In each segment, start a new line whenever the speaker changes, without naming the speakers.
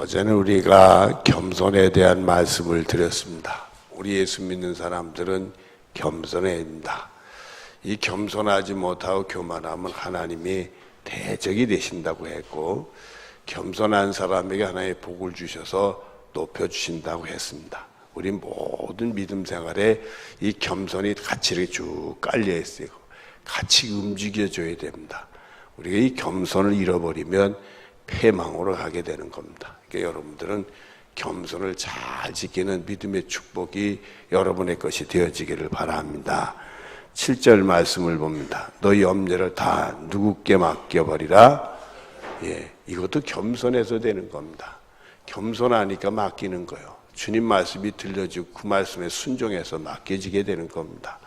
어제는 우리가 겸손에 대한 말씀을 드렸습니다. 우리 예수 믿는 사람들은 겸손해야 합니다. 이 겸손하지 못하고 교만하면 하나님이 대적이 되신다고 했고 겸손한 사람에게 하나의 복을 주셔서 높여 주신다고 했습니다. 우리 모든 믿음 생활에 이 겸손이 같이 이렇게 쭉 깔려 있어요. 같이 움직여줘야 됩니다. 우리가 이 겸손을 잃어버리면 패망으로 가게 되는 겁니다. 그러니까 여러분들은 겸손을 잘 지키는 믿음의 축복이 여러분의 것이 되어지기를 바랍니다. 7절 말씀을 봅니다. 너희 염려를 다 누구께 맡겨버리라. 예, 이것도 겸손해서 되는 겁니다. 겸손하니까 맡기는 거예요. 주님 말씀이 들려지고 그 말씀에 순종해서 맡겨지게 되는 겁니다.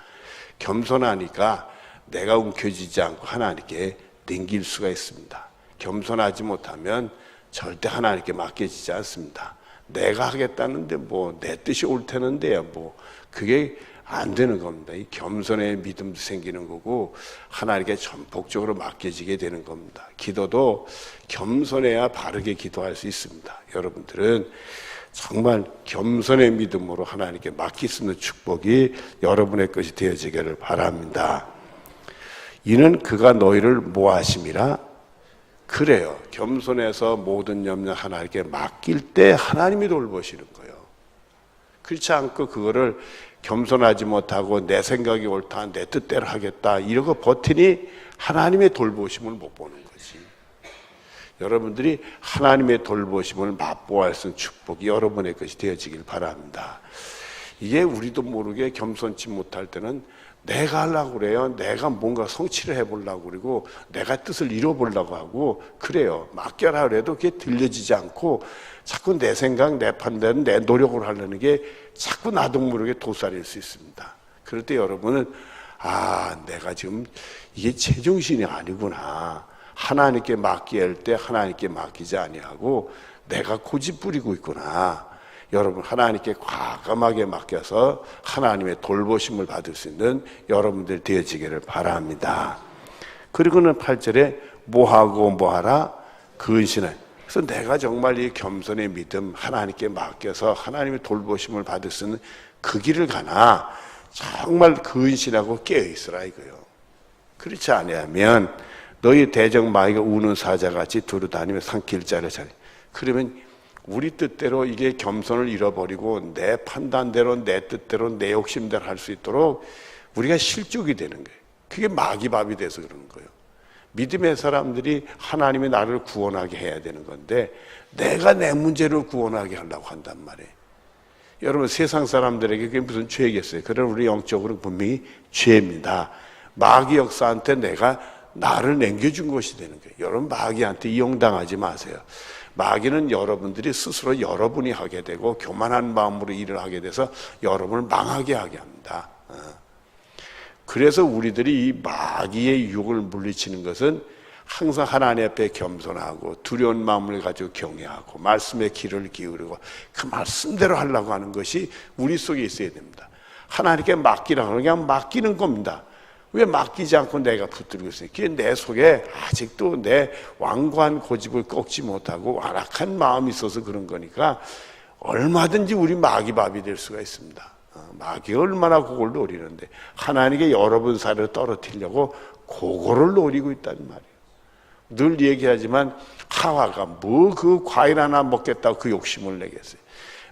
겸손하니까 내가 움켜쥐지 않고 하나님께 넘길 수가 있습니다. 겸손하지 못하면 절대 하나님께 맡겨지지 않습니다. 내가 하겠다는데 뭐 내 뜻이 옳다는데야 뭐 그게 안 되는 겁니다. 이 겸손의 믿음도 생기는 거고 하나님께 전폭적으로 맡겨지게 되는 겁니다. 기도도 겸손해야 바르게 기도할 수 있습니다. 여러분들은 정말 겸손의 믿음으로 하나님께 맡길 수 있는 축복이 여러분의 것이 되어지기를 바랍니다. 이는 그가 너희를 모하심이라 그래요. 겸손해서 모든 염려 하나님께 맡길 때 하나님이 돌보시는 거예요. 그렇지 않고 그거를 겸손하지 못하고 내 생각이 옳다, 내 뜻대로 하겠다 이러고 버티니 하나님의 돌보심을 못 보는 거지. 여러분들이 하나님의 돌보심을 맛보할 수 있는 축복이 여러분의 것이 되어지길 바랍니다. 이게 우리도 모르게 겸손치 못할 때는 내가 하려고 그래요. 내가 뭔가 성취를 해보려고 그러고 내가 뜻을 이뤄보려고 하고 그래요. 맡겨라 그래도 그게 들려지지 않고 자꾸 내 생각, 내 판단, 내 노력을 하려는 게 자꾸 나도 모르게 도살일 수 있습니다. 그럴 때 여러분은 아, 내가 지금 이게 제정신이 아니구나. 하나님께 맡기야 할때 하나님께 맡기지 아니하고 내가 고집 부리고 있구나. 여러분 하나님께 과감하게 맡겨서 하나님의 돌보심을 받을 수 있는 여러분들 되어지기를 바랍니다. 그리고는 8절에 뭐하고 뭐하라 근신을 그래서 내가 정말 이 겸손의 믿음 하나님께 맡겨서 하나님의 돌보심을 받을 수 있는 그 길을 가나 정말 근신하고 깨어 있으라 이거요. 그렇지 아니하면 너희 대적 마귀가 우는 사자같이 두루 다니며 산길자를 차리. 그러면 우리 뜻대로 이게 겸손을 잃어버리고 내 판단대로 내 뜻대로 내 욕심대로 할 수 있도록 우리가 실족이 되는 거예요. 그게 마귀밥이 돼서 그러는 거예요. 믿음의 사람들이 하나님이 나를 구원하게 해야 되는 건데 내가 내 문제를 구원하게 하려고 한단 말이에요. 여러분 세상 사람들에게 그게 무슨 죄겠어요? 그런 우리 영적으로 분명히 죄입니다. 마귀 역사한테 내가 나를 남겨준 것이 되는 거예요. 여러분 마귀한테 이용당하지 마세요. 마귀는 여러분들이 스스로 여러분이 하게 되고 교만한 마음으로 일을 하게 돼서 여러분을 망하게 하게 합니다. 어. 그래서 우리들이 이 마귀의 유혹을 물리치는 것은 항상 하나님 앞에 겸손하고 두려운 마음을 가지고 경외하고 말씀의 귀를 기울이고 그 말씀대로 하려고 하는 것이 우리 속에 있어야 됩니다. 하나님께 맡기라고 그냥 맡기는 겁니다. 왜 맡기지 않고 내가 붙들고 있어요? 그게 내 속에 아직도 내 완고한 고집을 꺾지 못하고 완악한 마음이 있어서 그런 거니까 얼마든지 우리 마귀밥이 될 수가 있습니다. 어, 마귀가 얼마나 그걸 노리는데 하나님께 여러분 사를 떨어뜨리려고 그거를 노리고 있단 말이에요. 늘 얘기하지만 하와가 뭐 그 과일 하나 먹겠다고 그 욕심을 내겠어요.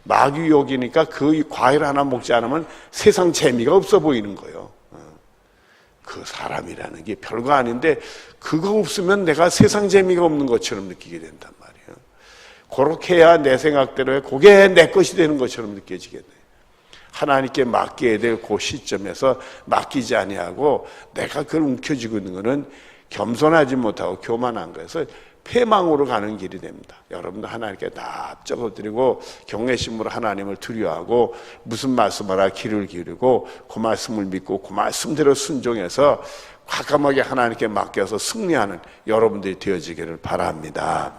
마귀 욕이니까 그 과일 하나 먹지 않으면 세상 재미가 없어 보이는 거예요. 그 사람이라는 게 별거 아닌데 그거 없으면 내가 세상 재미가 없는 것처럼 느끼게 된단 말이에요. 그렇게 해야 내 생각대로 해. 그게 내 것이 되는 것처럼 느껴지겠네. 하나님께 맡겨야 될 그 시점에서 맡기지 아니하고 내가 그걸 움켜쥐고 있는 거는 겸손하지 못하고 교만한 거에서 패망으로 가는 길이 됩니다. 여러분도 하나님께 납작을 드리고 경외심으로 하나님을 두려워하고 무슨 말씀하라 귀를 기울이고 그 말씀을 믿고 그 말씀대로 순종해서 과감하게 하나님께 맡겨서 승리하는 여러분들이 되어지기를 바랍니다.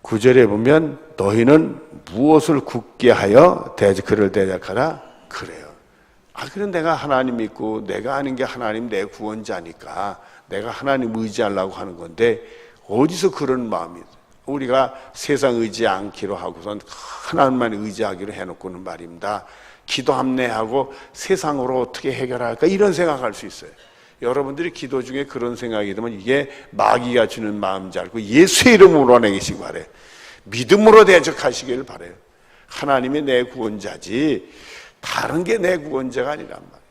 구절에 보면 너희는 무엇을 굳게 하여 그를 대적하라 그래요. 아, 그럼 내가 하나님 믿고 내가 아는 게 하나님 내 구원자니까 내가 하나님 의지하려고 하는 건데 어디서 그런 마음이 우리가 세상 의지 않기로 하고선 하나님만 의지하기로 해놓고는 말입니다. 기도 합내하고 세상으로 어떻게 해결할까 이런 생각할 수 있어요. 여러분들이 기도 중에 그런 생각이 들면 이게 마귀가 주는 마음인지 알고 예수의 이름으로 내기시기 바래요. 믿음으로 대적하시기를 바래요. 하나님이 내 구원자지 다른 게 내 구원자가 아니란 말이에요.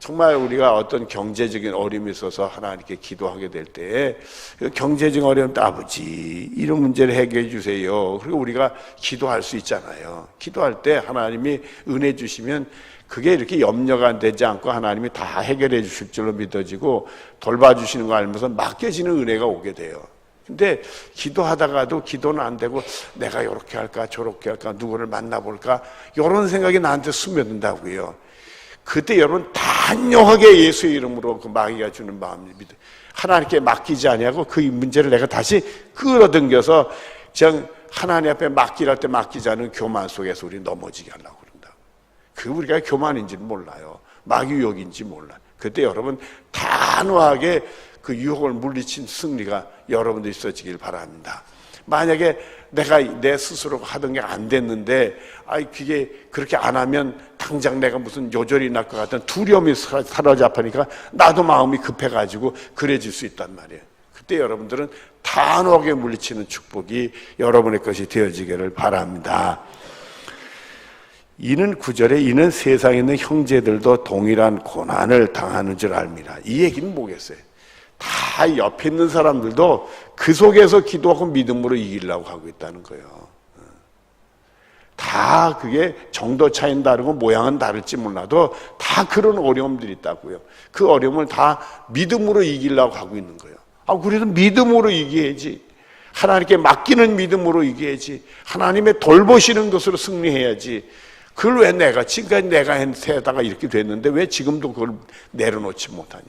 정말 우리가 어떤 경제적인 어려움이 있어서 하나님께 기도하게 될 때, 그 경제적인 어려움 때 아버지, 이런 문제를 해결해 주세요. 그리고 우리가 기도할 수 있잖아요. 기도할 때 하나님이 은혜 주시면 그게 이렇게 염려가 되지 않고 하나님이 다 해결해 주실 줄로 믿어지고 돌봐주시는 거 알면서 맡겨지는 은혜가 오게 돼요. 근데 기도하다가도 기도는 안 되고 내가 이렇게 할까 저렇게 할까 누구를 만나볼까 이런 생각이 나한테 스며든다고요. 그때 여러분 단호하게 예수의 이름으로 그 마귀가 주는 마음을 믿어 하나님께 맡기지 아니하고 그 문제를 내가 다시 끌어당겨서 그냥 하나님 앞에 맡기할 때 맡기지 않은 교만 속에서 우리 넘어지게 하려고 그런다. 그 우리가 교만인지 몰라요. 마귀 유혹인지 몰라. 그때 여러분 단호하게 그 유혹을 물리친 승리가 여러분들 있어지길 바랍니다. 만약에 내가 내 스스로 하던 게 안 됐는데, 아이, 그게 그렇게 안 하면 당장 내가 무슨 요절이 날 것 같은 두려움이 사로잡하니까 나도 마음이 급해가지고 그래질 수 있단 말이에요. 그때 여러분들은 단호하게 물리치는 축복이 여러분의 것이 되어지기를 바랍니다. 이는 구절에 이는 세상에 있는 형제들도 동일한 고난을 당하는 줄 압니다. 이 얘기는 뭐겠어요? 다 옆에 있는 사람들도 그 속에서 기도하고 믿음으로 이기려고 하고 있다는 거예요. 다 그게 정도 차이는 다르고 모양은 다를지 몰라도 다 그런 어려움들이 있다고요. 그 어려움을 다 믿음으로 이기려고 하고 있는 거예요. 아, 그래도 믿음으로 이겨야지. 하나님께 맡기는 믿음으로 이겨야지. 하나님의 돌보시는 것으로 승리해야지. 그걸 왜 내가, 지금까지 내가 해다가 이렇게 됐는데 왜 지금도 그걸 내려놓지 못하니?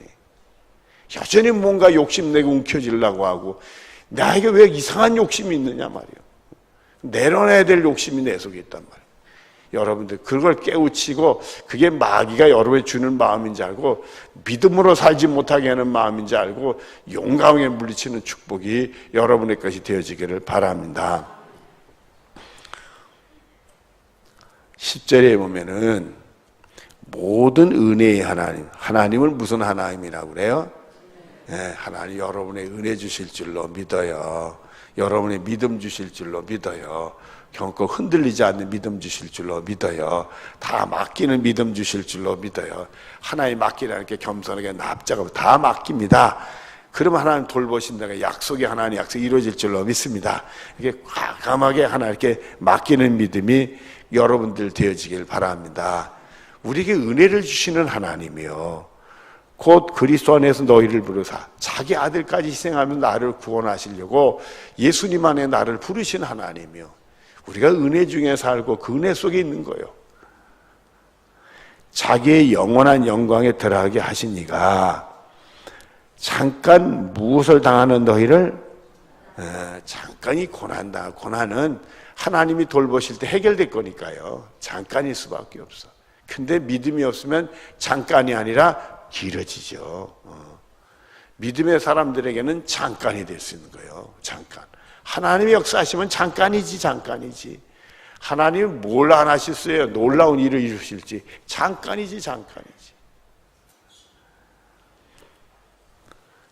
여전히 뭔가 욕심내고 움켜쥐려고 하고 나에게 왜 이상한 욕심이 있느냐 말이에요. 내려놔야 될 욕심이 내 속에 있단 말이에요. 여러분들 그걸 깨우치고 그게 마귀가 여러분이 주는 마음인지 알고 믿음으로 살지 못하게 하는 마음인지 알고 용감하게 물리치는 축복이 여러분의 것이 되어지기를 바랍니다. 10절에 보면은 모든 은혜의 하나님, 하나님을 무슨 하나님이라고 그래요? 네, 하나님 여러분의 은혜 주실 줄로 믿어요. 여러분의 믿음 주실 줄로 믿어요. 결코 흔들리지 않는 믿음 주실 줄로 믿어요. 다 맡기는 믿음 주실 줄로 믿어요. 하나님 맡기라는 게 겸손하게 납작하고 다 맡깁니다. 그러면 하나님 돌보신다가 약속이 하나님 약속 이루어질 줄로 믿습니다. 이게 과감하게 하나님께 맡기는 믿음이 여러분들 되어지길 바랍니다. 우리에게 은혜를 주시는 하나님이요. 곧 그리스도 안에서 너희를 부르사 자기 아들까지 희생하며 나를 구원하시려고 예수님 안에 나를 부르신 하나님이요. 우리가 은혜 중에 살고 그 은혜 속에 있는 거예요. 자기의 영원한 영광에 들어가게 하시니가 잠깐 무엇을 당하는 너희를 어, 잠깐이 고난다. 고난은 하나님이 돌보실 때 해결될 거니까요. 잠깐일 수밖에 없어. 근데 믿음이 없으면 잠깐이 아니라 길어지죠. 어. 믿음의 사람들에게는 잠깐이 될 수 있는 거예요. 잠깐. 하나님의 역사하시면 잠깐이지, 잠깐이지. 하나님이 뭘안 하셨어요? 놀라운 일을 이루실지. 잠깐이지, 잠깐이지.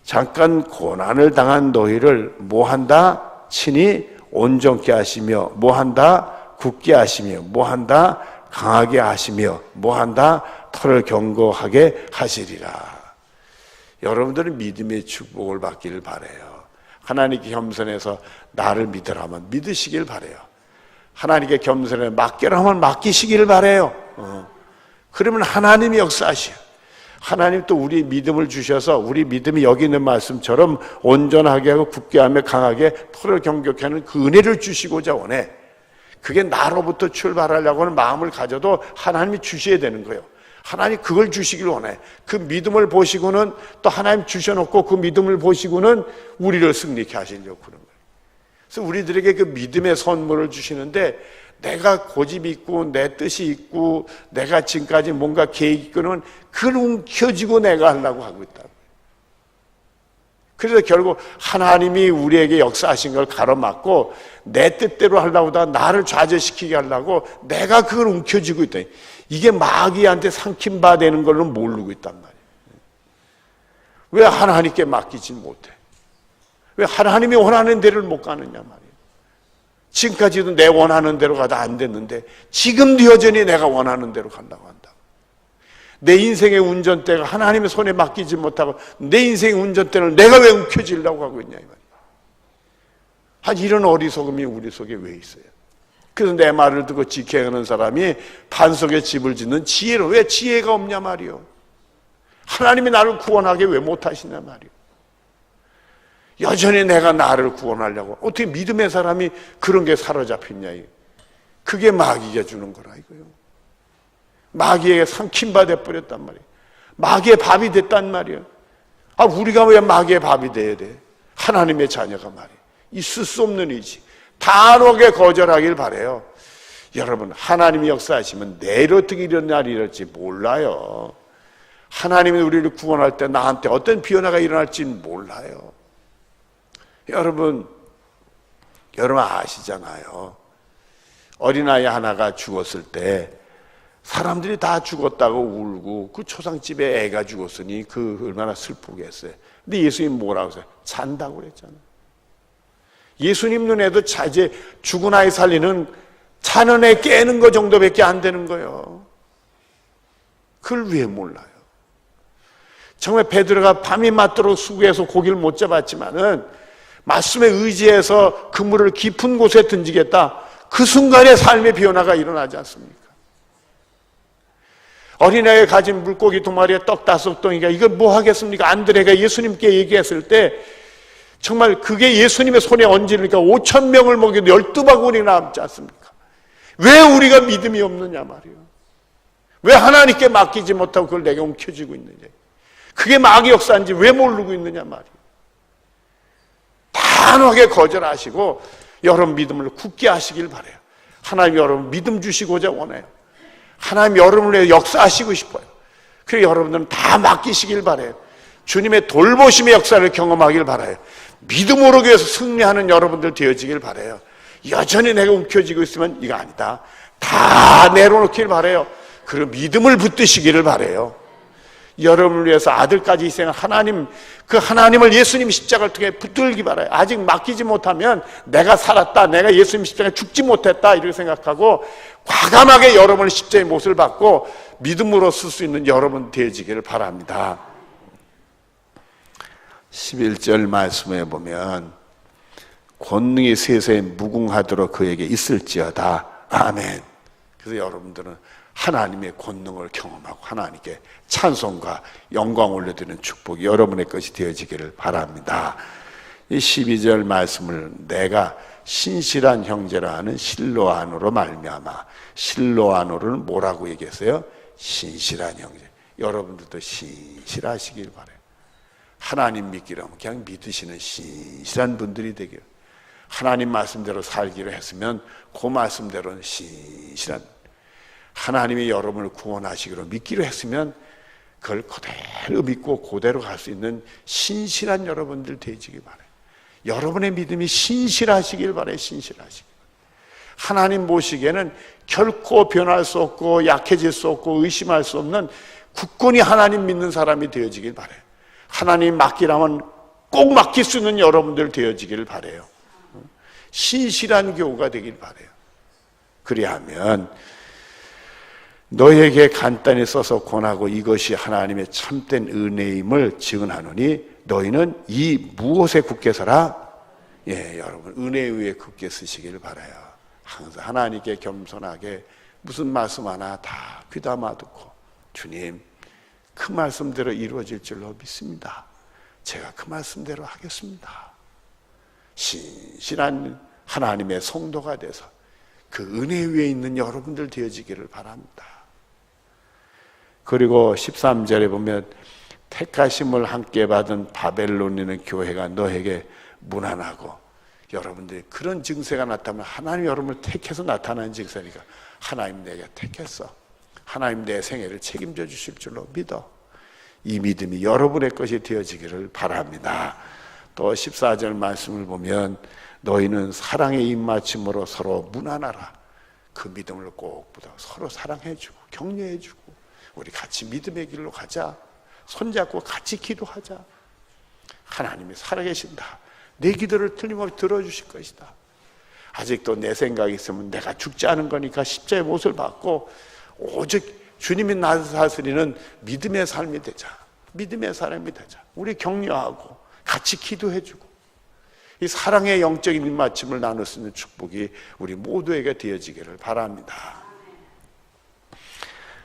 잠깐 고난을 당한 너희를 뭐 한다? 친히 온전케 하시며, 뭐 한다? 굳게 하시며, 뭐 한다? 강하게 하시며, 뭐 한다? 털을 경고하게 하시리라. 여러분들은 믿음의 축복을 받기를 바래요. 하나님께 겸손해서 나를 믿으라면 믿으시길 바래요. 하나님께 겸손해 맡기라면 맡기시길 바래요. 어. 그러면 하나님이 역사하셔. 하나님 또 우리 믿음을 주셔서 우리 믿음이 여기 있는 말씀처럼 온전하게 하고 굳게 하며 강하게 털을 경격해 하는 그 은혜를 주시고자 원해. 그게 나로부터 출발하려고 하는 마음을 가져도 하나님이 주셔야 되는 거예요. 하나님 그걸 주시길 원해. 그 믿음을 보시고는 또 하나님 주셔놓고 그 믿음을 보시고는 우리를 승리케 하시려고 그런 거예요. 그래서 우리들에게 그 믿음의 선물을 주시는데 내가 고집이 있고 내 뜻이 있고 내가 지금까지 뭔가 계획이 있고는 그걸 움켜쥐고 내가 하려고 하고 있다. 그래서 결국 하나님이 우리에게 역사하신 걸 가로막고 내 뜻대로 하려고 하다 나를 좌절시키게 하려고 내가 그걸 움켜쥐고 있다. 이게 마귀한테 삼킴바 되는 걸로 모르고 있단 말이에요. 왜 하나님께 맡기지 못해? 왜 하나님이 원하는 대로를 못 가느냐 말이에요. 지금까지도 내 원하는 대로 가다 안 됐는데 지금도 여전히 내가 원하는 대로 간다고 한다. 내 인생의 운전대가 하나님의 손에 맡기지 못하고 내 인생의 운전대를 내가 왜 움켜쥐려고 하고 있냐 이 말이야. 한 이런 어리석음이 우리 속에 왜 있어요? 그래서 내 말을 듣고 지켜가는 사람이 반석에 집을 짓는 지혜로 왜 지혜가 없냐 말이요. 하나님이 나를 구원하게 왜 못하시냐 말이요. 여전히 내가 나를 구원하려고 어떻게 믿음의 사람이 그런 게 사로잡혔냐 그게 마귀가 주는 거라 이거요. 마귀에게 삼킴받아 버렸단 말이에요. 마귀의 밥이 됐단 말이에요. 아, 우리가 왜 마귀의 밥이 돼야 돼? 하나님의 자녀가 말이에요. 있을 수 없는 의지. 단호하게 거절하길 바래요. 여러분, 하나님이 역사하시면 내일 어떻게 이런 날이 일어날지 몰라요. 하나님이 우리를 구원할 때 나한테 어떤 변화가 일어날지 몰라요. 여러분, 여러분 아시잖아요. 어린아이 하나가 죽었을 때 사람들이 다 죽었다고 울고 그 초상집에 애가 죽었으니 그 얼마나 슬프겠어요. 근데 예수님 뭐라고 했어요? 잔다고 그랬잖아요. 예수님 눈에도 자, 이제 죽은 아이 살리는 애 깨는 거 정도밖에 안 되는 거예요. 그걸 왜 몰라요? 정말 베드로가 밤이 맞도록 수구해서 고기를 못 잡았지만은 말씀에 의지해서 그물을 깊은 곳에 던지겠다. 그 순간에 삶의 변화가 일어나지 않습니까? 어린아이가 가진 물고기 두 마리에 떡 다섯 덩이가 이걸 뭐 하겠습니까? 안드레가 예수님께 얘기했을 때 정말 그게 예수님의 손에 얹으니까 5천 명을 먹여도 열두 바구니 남지 않습니까? 왜 우리가 믿음이 없느냐 말이에요. 왜 하나님께 맡기지 못하고 그걸 내게 움켜쥐고 있느냐. 그게 마귀 역사인지 왜 모르고 있느냐 말이에요. 단호하게 거절하시고 여러분 믿음을 굳게 하시길 바래요. 하나님 여러분 믿음 주시고자 원해요. 하나님 여러분을 위해 역사하시고 싶어요. 그래서 여러분들은 다 맡기시길 바래요. 주님의 돌보심의 역사를 경험하길 바라요. 믿음으로 위해서 승리하는 여러분들 되어지길 바래요. 여전히 내가 움켜쥐고 있으면 이거 아니다. 다 내려놓길 바래요. 그리고 믿음을 붙드시기를 바래요. 여러분을 위해서 아들까지 희생한 하나님, 그 하나님을 예수님 십자가를 통해 붙들기 바라요. 아직 맡기지 못하면 내가 살았다, 내가 예수님 십자가에 죽지 못했다, 이렇게 생각하고 과감하게 여러분의 십자의 못을 받고 믿음으로 쓸 수 있는 여러분 되어지기를 바랍니다. 11절 말씀에 보면 권능이 세세에 무궁하도록 그에게 있을지어다. 아멘. 그래서 여러분들은 하나님의 권능을 경험하고 하나님께 찬송과 영광 올려드리는 축복이 여러분의 것이 되어지기를 바랍니다. 이 12절 말씀을 내가 신실한 형제라 하는 실로안으로 말미암아 실로안으로는 뭐라고 얘기했어요? 신실한 형제. 여러분들도 신실하시길 바래요. 하나님 믿기로 그냥 믿으시는 신실한 분들이 되길. 하나님 말씀대로 살기로 했으면 그 말씀대로는 신실한 하나님이 여러분을 구원하시기로 믿기로 했으면 그걸 그대로 믿고 그대로 갈 수 있는 신실한 여러분들 되시기 바래요. 여러분의 믿음이 신실하시길 바래요. 신실하시길. 하나님 보시기에는 결코 변할 수 없고 약해질 수 없고 의심할 수 없는 굳건히 하나님 믿는 사람이 되어지길 바래요. 하나님 맡기라면 꼭 맡길 수 있는 여러분들 되어지기를 바래요. 신실한 교우가 되길 바래요. 그리하면 너에게 간단히 써서 권하고 이것이 하나님의 참된 은혜임을 증언하노니 너희는 이 무엇에 굳게 서라? 예, 여러분 은혜 위에 굳게 쓰시기를 바라요. 항상 하나님께 겸손하게 무슨 말씀 하나 다 귀담아 듣고 주님 그 말씀대로 이루어질 줄로 믿습니다. 제가 그 말씀대로 하겠습니다. 신실한 하나님의 성도가 돼서 그 은혜 위에 있는 여러분들 되어지기를 바랍니다. 그리고 13절에 보면 택하심을 함께 받은 바벨론이는 교회가 너에게 무난하고 여러분들이 그런 증세가 나타나면 하나님 여러분을 택해서 나타나는 증세니까 하나님 내가 택했어. 하나님 내 생애를 책임져 주실 줄로 믿어. 이 믿음이 여러분의 것이 되어지기를 바랍니다. 또 14절 말씀을 보면 너희는 사랑의 입맞춤으로 서로 무난하라. 그 믿음을 꼭 붙어 서로 사랑해주고 격려해주고 우리 같이 믿음의 길로 가자. 손잡고 같이 기도하자. 하나님이 살아계신다. 내 기도를 틀림없이 들어주실 것이다. 아직도 내 생각이 있으면 내가 죽지 않은 거니까 십자의 못을 받고 오직 주님이 나를 다스리는 믿음의 삶이 되자. 믿음의 사람이 되자. 우리 격려하고 같이 기도해주고 이 사랑의 영적인 입맞춤을 나눌 수 있는 축복이 우리 모두에게 되어지기를 바랍니다.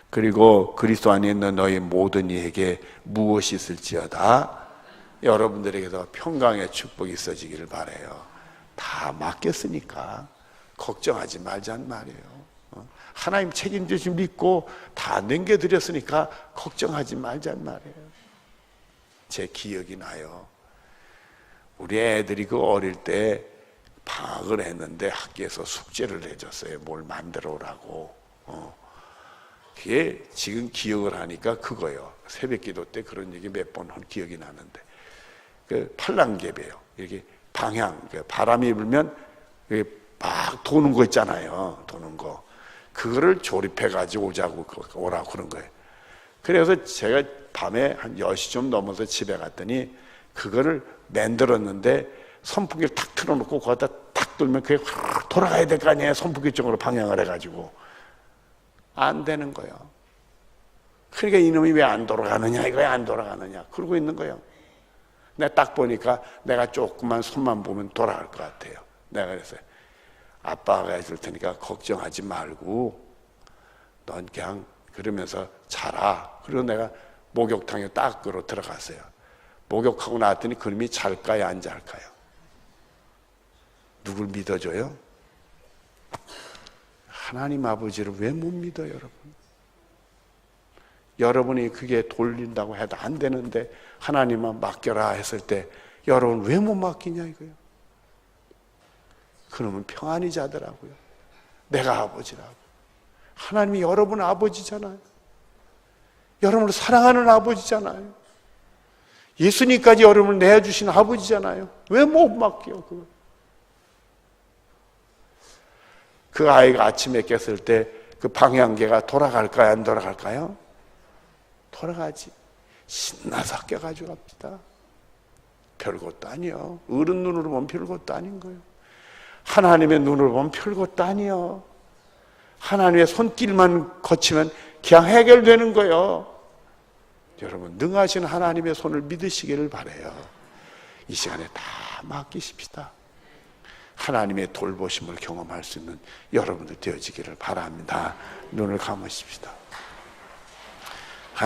그리고 그리스도 안에 있는 너희 모든 이에게 무엇이 있을지어다 여러분들에게도 평강의 축복이 있어지기를 바래요. 다 맡겼으니까 걱정하지 말자는 말이에요. 어? 하나님 책임지심 믿고 다 넘겨드렸으니까 걱정하지 말자는 말이에요. 제 기억이 나요. 우리 애들이 그 어릴 때 방학을 했는데 학교에서 숙제를 내줬어요. 뭘 만들어 오라고. 어. 그게 지금 기억을 하니까 그거요. 새벽 기도 때 그런 얘기 몇 번 한 기억이 나는데. 그 팔랑개배요. 이렇게 방향, 그 바람이 불면 막 도는 거 있잖아요. 도는 거. 그거를 조립해 가지고 오자고, 오라고 그런 거예요. 그래서 제가 밤에 한 10시 좀 넘어서 집에 갔더니 그거를 만들었는데 선풍기를 탁 틀어놓고 거기다 탁 돌면 그게 확 돌아가야 될 거 아니에요. 선풍기 쪽으로 방향을 해가지고. 안 되는 거예요. 그러니까 이놈이 왜 안 돌아가느냐, 이거 왜 안 돌아가느냐. 그러고 있는 거예요. 내가 딱 보니까 내가 조금만 손만 보면 돌아갈 것 같아요. 내가 그랬어요. 아빠가 해줄 테니까 걱정하지 말고 넌 그냥 그러면서 자라. 그리고 내가 목욕탕에 딱 끌어 들어갔어요. 목욕하고 나왔더니 그놈이 잘까요, 안 잘까요? 누굴 믿어줘요? 하나님 아버지를 왜 못 믿어요, 여러분? 여러분이 그게 돌린다고 해도 안 되는데 하나님만 맡겨라 했을 때 여러분 왜 못 맡기냐 이거요. 그러면 평안히 자더라고요. 내가 아버지라고. 하나님이 여러분 아버지잖아요. 여러분을 사랑하는 아버지잖아요. 예수님까지 여러분을 내어주신 아버지잖아요. 왜 못 맡겨, 그거? 그 아이가 아침에 깼을 때 그 방향계가 돌아갈까요? 안 돌아갈까요? 돌아가지. 신나서 학교 가지고 갑시다. 별것도 아니요. 어른 눈으로 보면 별것도 아닌 거예요. 하나님의 눈으로 보면 별것도 아니요. 하나님의 손길만 거치면 그냥 해결되는 거예요. 여러분, 능하신 하나님의 손을 믿으시기를 바래요. 이 시간에 다 맡기십시다. 하나님의 돌보심을 경험할 수 있는 여러분들 되어지기를 바랍니다. 눈을 감으십시다.